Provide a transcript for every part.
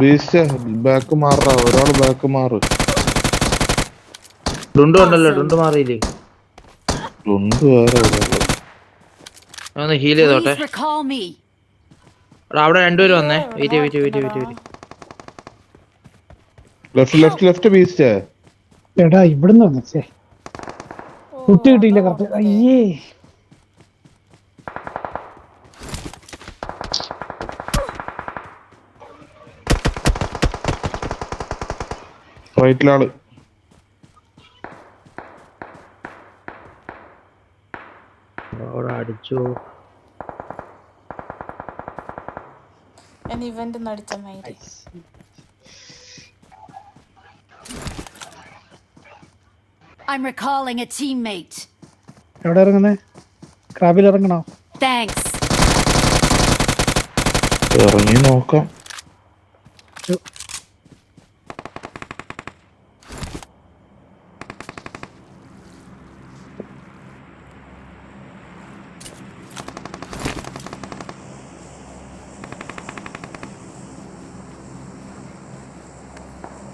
Beast back മാറാ ഒരാൾ back മാറ്. ഡുണ്ടു ഉണ്ടല്ലോ ഡുണ്ടു മാറിയില്ലേ? ഉണ്ട് വേറെ ഒന്ന് ഹീൽ ചെയ്തോട്ടെ. അവിടെ രണ്ടുപേരും വന്നേ. Wait wait wait wait wait left left left beast എടാ ഇവിടുന്ന് വന്നേ. കുട്ടി കിട്ടിയില്ല കറക്റ്റ്. അയ്യേ. റൈറ്റിലാൾ അവിടെ അടിച്ചു. ഞാൻ ഇവന്റ് മൈരി I'm recalling a teammate. എവിടെ ഇറങ്ങുന്നേ? ക്രാബിൽ ഇറങ്ങണോ? Thanks. ഇറങ്ങി നോക്കാം.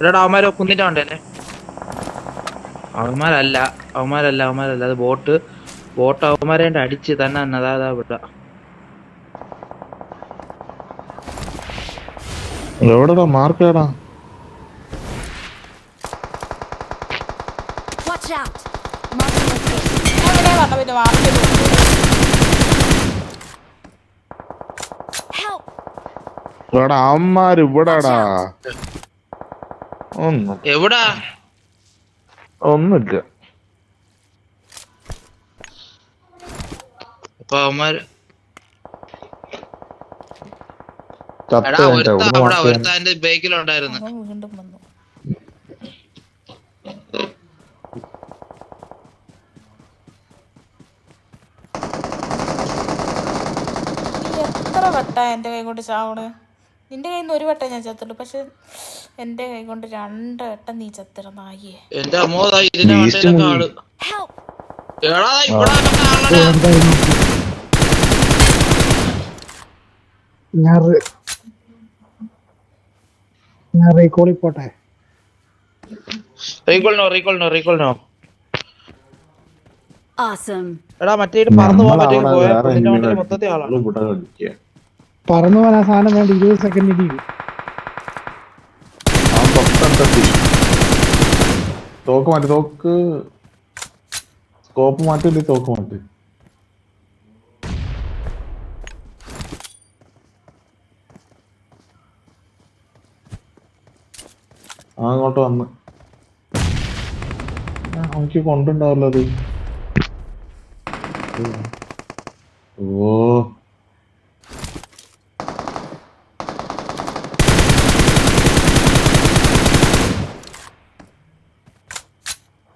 എടാ അവന്മാരെ കുന്നിന്റെ ഉണ്ടല്ലേ അവന്മാരല്ല അവന്മാരല്ല അവന്മാരല്ല. അത് ബോട്ട് ബോട്ട് അവന്മാരെ അടിച്ച് തന്നെ തന്നെ അതാ അതാ വിട എവിടെടാ മാർക്ക് ഏടാ. പിന്നെ വാർത്ത എടാ അമ്മാര് ഇവിടെടാ. ഒന്നും. എവിടാ? ഒന്നുമില്ല. അപ്പൊ അവന്മാര് ചത്ത എടാ കഴിഞ്ഞിട്ടാ ഒരുത്ത ഇവിടുന്ന് അവിടെ ഒരുത്ത എന്റെ ബേക്കിലുണ്ടായിരുന്നു. അവൻ വീണ്ടും വന്നു. നീ എത്ര വട്ടാ എന്റെ കൈ കൊണ്ട് ചാവണ്? നിന്റെ കയ്യിൽ നിന്ന് ഒരു വട്ടം ഞാൻ ചത്തുള്ളൂ. പക്ഷെ എന്റെ കൈ കൊണ്ട് രണ്ട് വട്ടം നീ ചത്തിട നായേ എന്റെ അമ്മോ ഇതിന്റെ. ആൾ എടാ ഞാൻ ഞാൻ റീകോളിൽ പോട്ടെ. റീകോളിനോ നോ റീകോളിനോ. നോ റീകോൾ എടാ മറ്റേ പറന്നു പോകാൻ മറ്റേ നമ്മളവിടെ പോയാ വേറെ കുന്നിന്റെ എന്തിനാ വണ്ടിയിൽ മൊത്തത്തിൽ ആളാണ്. പറന്നു പോകാൻ ആ സാധനം വേണ്ട ഇരുപത് സെക്കൻഡ് ഇരിക്കും തോക്ക് മാറ്റി തോക്ക്. സ്കോപ്പ് മാറ്റില്ലേ തോക്ക് മാറ്റി? ആ അങ്ങോട്ട് വന്ന്. ആ, അവനിക്ക് കൊണ്ടുണ്ടാവല്ലോ അത്. ഓ.